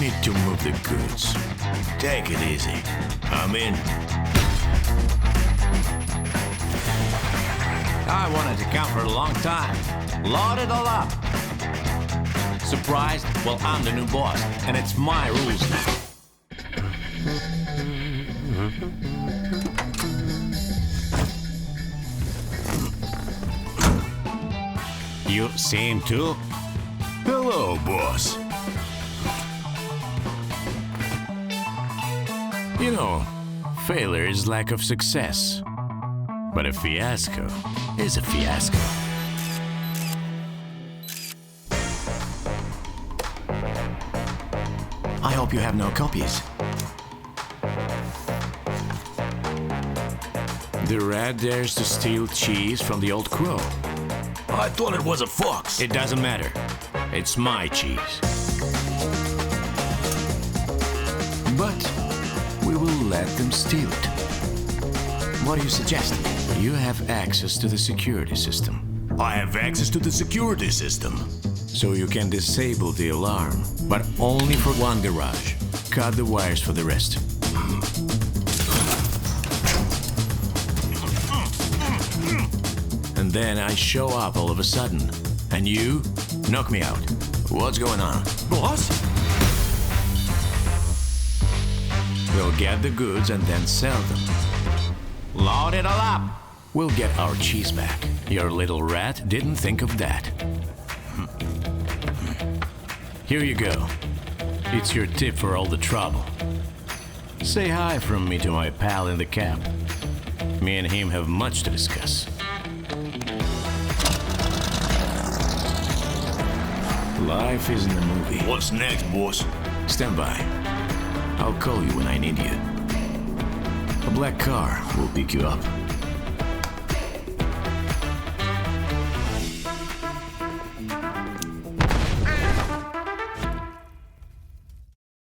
need to move the goods. Take it easy. I'm in. I wanted to come for a long time. Load it all up. Surprised? Well, I'm the new boss, and it's my rules now. You see him too? Hello, boss. You know, failure is lack of success. But a fiasco is a fiasco. I hope you have no copies. The rat dares to steal cheese from the old crow. I thought it was a fox. It doesn't matter. It's my cheese. Let them steal it. What do you suggest? You have access to the security system, I have access to the security system. so you can disable the alarm, but only for one garage. Cut the wires for the rest. And then I show up all of a sudden, and you knock me out. What's going on? Boss? We'll get the goods and then sell them. Load it all up. We'll get our cheese back. Your little rat didn't think of that. Here you go. It's your tip for all the trouble. Say hi from me to my pal in the cab. Me and him have much to discuss. Life isn't a movie. What's next, boss? Stand by. I'll call you when I need you. A black car will pick you up.